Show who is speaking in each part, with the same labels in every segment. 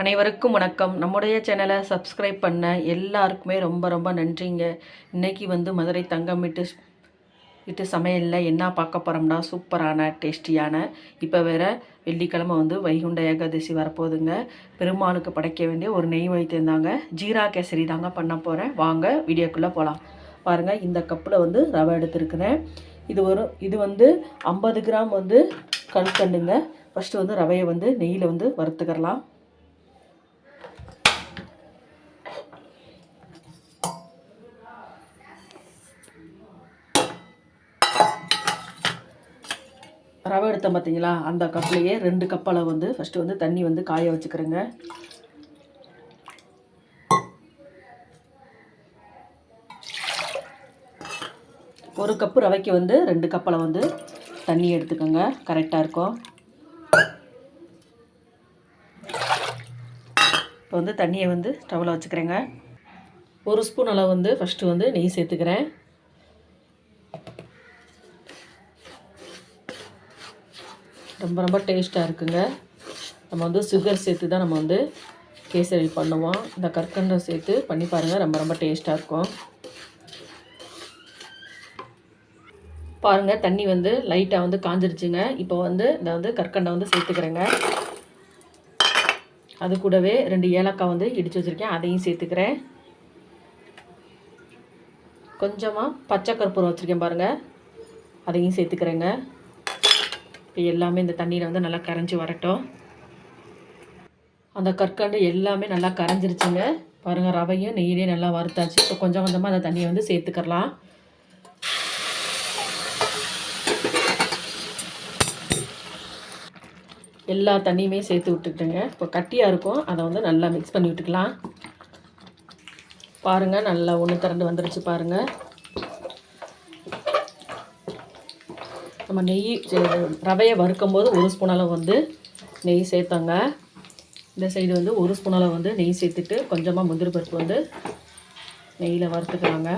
Speaker 1: அனைவருக்கும் வணக்கம். நம்முடைய சேனலை சப்ஸ்கிரைப் பண்ண எல்லாருக்குமே ரொம்ப ரொம்ப நன்றிங்க. இன்னைக்கு வந்து மதுரை தங்கம் விட்டு விட்டு சமையலில் என்ன பார்க்க போகிறோம்னா சூப்பரான டேஸ்டியான இப்போ வேறு வெள்ளிக்கிழமை வந்து வைகுண்ட ஏகாதசி வரப்போகுதுங்க. பெருமாளுக்கு படைக்க வேண்டிய ஒரு நெய் வைத்திருந்தாங்க ஜீரா கேசரி தாங்க பண்ண போகிறேன் வாங்க வீடியோக்குள்ளே போகலாம் பாருங்கள் இந்த கப்பில் வந்து ரவை எடுத்துருக்குறேன். இது ஒரு இது வந்து ஐம்பது கிராம் வந்து கல்கண்டுங்க ஃபஸ்ட்டு வந்து ரவையை வந்து நெய்யில் வந்து வறுத்துக்கிறலாம். ரவை எடுத்தேன் பார்த்தீங்களா அந்த கப்லேயே ரெண்டு கப் அளவு வந்து ஃபஸ்ட்டு வந்து தண்ணி வந்து காய வச்சுக்கிறேங்க. ஒரு கப்பு ரவைக்கு வந்து ரெண்டு கப் வந்து தண்ணி எடுத்துக்கோங்க. கரெக்டாக இருக்கும். இப்போ வந்து தண்ணியை வந்து ஸ்டவ்வில் வச்சுக்கிறேங்க. ஒரு ஸ்பூன் அளவு வந்து ஃபஸ்ட்டு வந்து நெய் சேர்த்துக்கிறேன். ரொம்ப ரொம்ப டேஸ்ட்டாக இருக்குங்க. நம்ம வந்து சுகர் சேர்த்து தான் நம்ம வந்து கேசரி பண்ணுவோம். இந்த கற்கண்டை சேர்த்து பண்ணி பாருங்கள் ரொம்ப ரொம்ப டேஸ்ட்டாக இருக்கும். பாருங்கள் தண்ணி வந்து லைட்டாக வந்து காஞ்சிருச்சுங்க. இப்போ வந்து இந்த வந்து கற்கண்டை வந்து சேர்த்துக்கிறேங்க. அது கூடவே ரெண்டு ஏலக்காய் வந்து இடித்து வச்சுருக்கேன். அதையும் சேர்த்துக்கிறேன். கொஞ்சமாக பச்சை கற்பூரம் வச்சுருக்கேன் பாருங்கள் அதையும் சேர்த்துக்கிறேங்க. இப்போ எல்லாமே இந்த தண்ணியில் வந்து நல்லா கரைஞ்சி வரட்டும். அந்த கற்கண்டு எல்லாமே நல்லா கரைஞ்சிருச்சுங்க. பாருங்கள் ரவையும் நெய்யிலையும் நல்லா வறுத்தாச்சு. இப்போ கொஞ்சம் கொஞ்சமாக அந்த தண்ணியை வந்து சேர்த்துக்கலாம் எல்லா தண்ணியுமே சேர்த்து விட்டுக்கிட்டுங்க இப்போ கட்டியாக இருக்கும். அதை வந்து நல்லா மிக்ஸ் பண்ணி விட்டுக்கலாம். பாருங்கள் நல்லா ஒன்று திரண்டு வந்துருச்சு பாருங்கள் நம்ம நெய் ரவையை வறுக்கும் போது ஒரு ஸ்பூன் அளவு வந்து நெய் சேர்த்தோங்க. இந்த சைடு வந்து ஒரு ஸ்பூன் அளவு வந்து நெய் சேர்த்துட்டு கொஞ்சமாக முந்திரி பருப்பு வந்து நெய்யில் வறுத்துக்கிறாங்க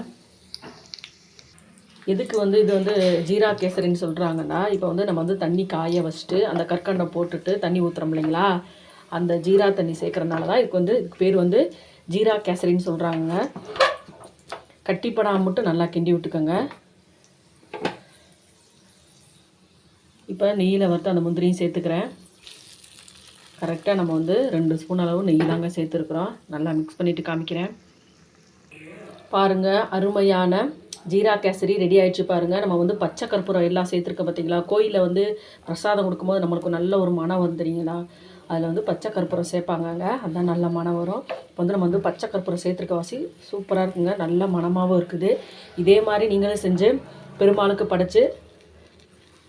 Speaker 1: எதுக்கு வந்து இது வந்து ஜீரா கேசரின்னு சொல்கிறாங்கன்னா இப்போ வந்து நம்ம வந்து தண்ணி காய வச்சுட்டு அந்த கற்கண்டை போட்டுட்டு தண்ணி ஊற்றுறோம் இல்லைங்களா? அந்த ஜீரா தண்ணி சேர்க்குறதுனால தான் இதுக்கு வந்து இதுக்கு பேர் வந்து ஜீரா கேசரின்னு சொல்கிறாங்க கட்டிப்படாம மட்டும் நல்லா கிண்டி விட்டுக்கோங்க. இப்போ நெய்யில் வறுத்து அந்த முந்திரியும் சேர்த்துக்கிறேன். கரெக்டாக நம்ம வந்து ரெண்டு ஸ்பூன் அளவு நெய் தாங்க சேர்த்துருக்குறோம். நல்லா மிக்ஸ் பண்ணிவிட்டு காமிக்கிறேன். பாருங்கள் அருமையான ஜீரா கேசரி ரெடி ஆகிடுச்சு பாருங்கள் நம்ம வந்து பச்சை கற்பூரம் எல்லாம் சேர்த்துருக்க பார்த்தீங்களா? கோயிலில் வந்து பிரசாதம் கொடுக்கும்போது நம்மளுக்கு நல்ல ஒரு மனம் வந்துறீங்களா அதில் வந்து பச்சை கற்பூரம் சேர்ப்பாங்கங்க. அதுதான் நல்ல மனம் வரும். இப்போ வந்து நம்ம வந்து பச்சை கற்பூரம் சேர்த்துருக்க வாசி சூப்பராக இருக்குங்க. நல்ல மனமாகவும் இருக்குது. இதே மாதிரி நீங்களும் செஞ்சு பெருமாளுக்கு படைச்சு